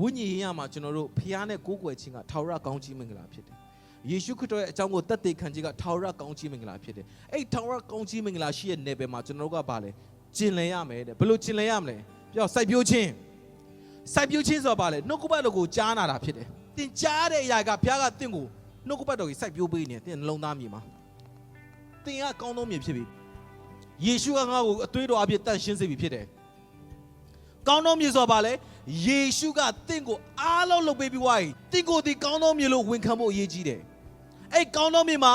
ဝိညာဉ်ရေးရမှာကျွန်တော်တို့ဖျားနဲ့ကိုးကွယ်ခြင်းကထာဝရကောင်းကြီးမင်္ဂလာဖြစ်တယ်ယေရှုခရစ်တော်ရဲ့အကြောင်းကိုသက်သေခံခြင်းကထာဝရကောင်းကြီးမင်္ဂလာဖြစ်တယ်အဲ့ထာဝရကောင်းကြီးမင်္ဂလာရှိတဲ့နယ်ပယ်မှာကျွန်တော်တို့ကပါလဲကျင်လည်ရမယ်တဲ့ဘယ်လိုကျင်လည်ရမလဲပြောစိုက်ပျိုးခြင်းစိုက်ပျိုးခြင်းဆိုတာပါလဲနှုတ်ကပတ်တော်ကိုကြားနာတာဖြစ်တယ်တင်ကြားတဲ့အရာကဘုရားကတင့်ကိုနှုတ်ကပတ်တော်ကြီးစိုက်ပျိုးပေးနေတယ်တင်နှလုံးသားမြေမှာတင်ကကောင်းသောမြေဖြစ်ပြီယေရှုကငါ့ကိုအသွေးတော်အပြည့်တန့်ရှင်းစေပြီဖြစ်တယ်ကောင်းသောမြေဆိုတာဘာလဲ ယေရှုကတင့်ကိုအားလုံးလုပ်ပေးပြီးွားရင်တင့်ကိုဒီကောင်းသောမြေလို့ဝန်ခံဖို့အရေးကြီးတယ်အဲ့ကောင်းသောမြေမှာ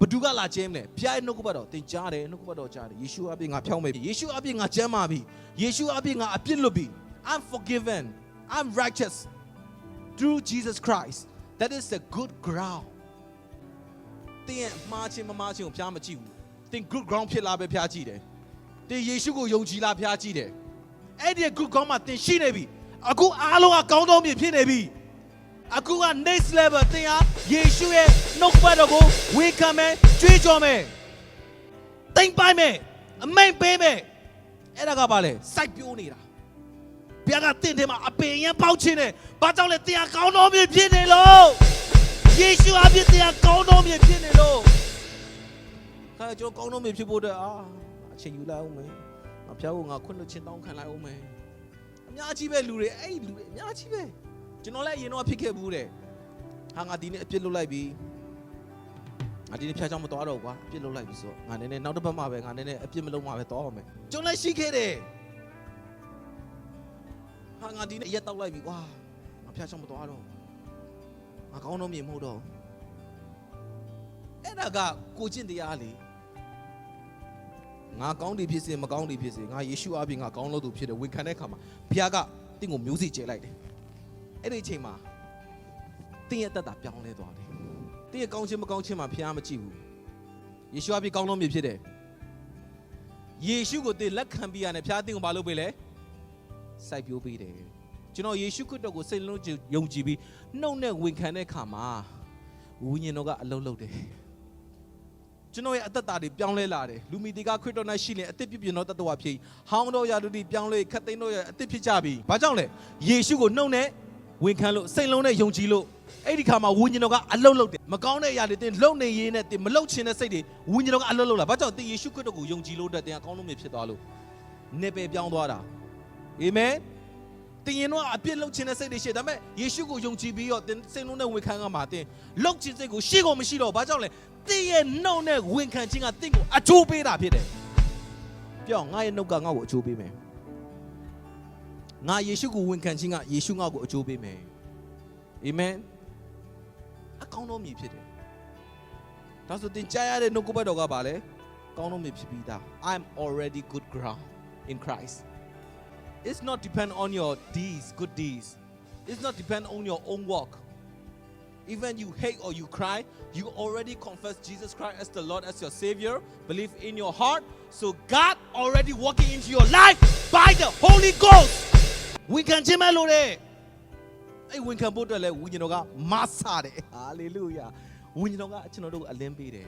ဘသူကလာခြင်းမလဲဖျားရဲ့နှုတ်ကပတ်တော်တင်ကြားတယ်နှုတ်ကပတ်တော်ကြားတယ်ယေရှုအပြည့်ငါဖြောင်းမယ်ယေရှုအပြည့်ငါကျမ်းမာပြီယေရှုအပြည့်ငါအပြစ်လွတ်ပြီ I'm forgiven I'm righteous through Jesus Christ that is the good ground တင်ရဲ့မှားခြင်းမမှားခြင်းကိုဖျားမကြည့်ဘူးတင် good ground ဖြစ်လာပဲဖျားကြည့်တယ်တင်ယေရှုကိုယုံကြည်လားဖျားကြည့်တယ် အဲ့ဒီ good ကောင်းမှသင်ရှိနေပြီအခုအားလုံးကကောင်းသောမြင်ဖြစ်နေပြီအခုက next level သင်ဟာယေရှုရဲ့နှုတ်ပတ်တော်ကိုဝေခံမယ်ကြွေးကြော်မယ်တိမ်ပိုင်မယ်အမိန်ပေးမယ်အဲ့ဒါကဘာလဲစိုက်ပျိုးနေတာဘုရားကတင့်တယ်မှာအပင်ရန်ပေါက်ခြင်းနဲ့ဘာကြောင့်လဲသင်ဟာကောင်းသောမြင်ဖြစ်နေလို့ယေရှုအပြစ်သင်ဟာကောင်းသောမြင်ဖြစ်နေလို့ခါကျွန်တော်ကောင်းသောမြင်ဖြစ်ဖို့အတွက်အာအချိန်ယူလိုက်အောင်မယ် ငါဖျားကိုငါခွင့်လွှတ်ခြင်းတောင်းခံလိုက်အောင်မယ်အများကြီးပဲလူတွေအဲ့ဒီလူတွေအများကြီးပဲကျွန်တော်လည်းအရင်တော့ဖြစ်ခဲ့ဘူးတဲ့ဟာငါဒီနေ့အပြစ်လုပ်လိုက်ပြီငါဒီနေ့ဖျားချောင်းမသွားတော့ကွာအပြစ်လုပ်လိုက်ပြီဆိုတော့ငါနည်းနည်းနောက်တစ်ပတ်မှပဲငါနည်းနည်းအပြစ်မလုပ်မှပဲသွားအောင်မယ်ကျွန်တော်လည်းရှိခဲ့တယ်ဟာငါဒီနေ့ရက်တောက်လိုက်ပြီကွာငါဖျားချောင်းမသွားတော့ငါကောင်းတော့မြင်မဟုတ်တော့အဲ့ဒါကကိုကျင့်တရားလေ ငါကောင်းတယ်ဖြစ်စေမကောင်းတယ်ဖြစ်စေငါယေရှုအပြင်ငါကောင်းလို့သူဖြစ်တယ်ဝန်ခံတဲ့အခါမှာဘုရားကတင့်ကိုမျိုးစေ့ကျဲလိုက်တယ်အဲ့ဒီအချိန်မှာတင်းရဲ့အသက်တာပြောင်းလဲသွားတယ်တင်းရဲ့ကောင်းခြင်းမကောင်းခြင်းမှာဘုရားမကြည့်ဘူးယေရှုအပြင်ကောင်းလို့မြဖြစ်တယ်ယေရှုကိုတင်းလက်ခံပြီးရတယ်ဘုရားတင်းကိုမလုပ်ပေးလဲစိုက်ပျိုးပေးတယ်ကျွန်တော်ယေရှုခရစ်တော်ကိုစိတ်လုံးယုံကြည်ပြီးနှုတ်နဲ့ဝန်ခံတဲ့အခါမှာဝိညာဉ်တော်ကအလုံးလုံးတယ် ကျွန်တော်ရဲ့အသက်တာတွေပြောင်းလဲလာတယ်လူမီတီကခရစ်တော်နဲ့ရှိနေအသက်ပြည့်ပြည့်သောတတ္တဝါဖြစ်ဟောင်းတော်ရာလူတွေပြောင်းလဲခတ်သိမ်းတော်ရဲ့အသက်ဖြစ်ကြပြီဘာကြောင့်လဲယေရှုကိုနှုတ်နဲ့ဝန်ခံလို့စိတ်လုံးနဲ့ယုံကြည်လို့အဲ့ဒီခါမှာဝိညာဉ်တော်ကအလုတ်လုတ်တယ်မကောင်းတဲ့အရာတွေတင်လုံနေရင်းနဲ့တင်မလုတ်ချင်တဲ့စိတ်တွေဝိညာဉ်တော်ကအလုတ်လုတ်လာဘာကြောင့်တင်ယေရှုခရစ်တော်ကိုယုံကြည်လို့တဲ့တင်အကောင်းလုံးမြဖြစ်သွားလို့နေပယ်ပြောင်းသွားတာအာမင်တင်ရင်တော့အပြစ်လုတ်ချင်တဲ့စိတ်တွေရှိတယ်ဒါပေမဲ့ယေရှုကိုယုံကြည်ပြီးတော့တင်စိတ်လုံးနဲ့ဝန်ခံကမှာတင်လုတ်ချင်စိတ်ကိုရှိကုန်မရှိတော့ဘာကြောင့်လဲ တင်းရဲ့နှုတ်နဲ့ဝန်ခံခြင်းကတင့်ကိုအချိုးပေးတာဖြစ်တယ်။ပြောငါရဲ့နှုတ်ကငါ့ကိုအချိုးပေးမယ်။ငါယေရှုကိုဝန်ခံခြင်းကယေရှုငါ့ကိုအချိုးပေးမယ်။အာမင်။အကောင်းသောမြည်ဖြစ်တယ်။ဒါဆိုတင်ကြားရတဲ့နှုတ်ကပတ်တော်ကပါလေ။ကောင်းသောမြည်ဖြစ်ပြီးသား။ I'm already good ground in Christ. It's not depend on your deeds, good deeds. It's not depend on your own work. Even you hate or you cry, you already confess Jesus Christ as the Lord, as your Savior, believe in your heart. So God already working into your life by the Holy Ghost. We can ခြင်းမလို့တဲ့အဲ့ဝင်ခံဖို့အတွက်လဲဝိညာဉ်တော်ကမဆတယ်ဟာလေလုယာဝိညာဉ်တော်ကကျွန်တော်တို့ကိုအလင်းပေးတယ်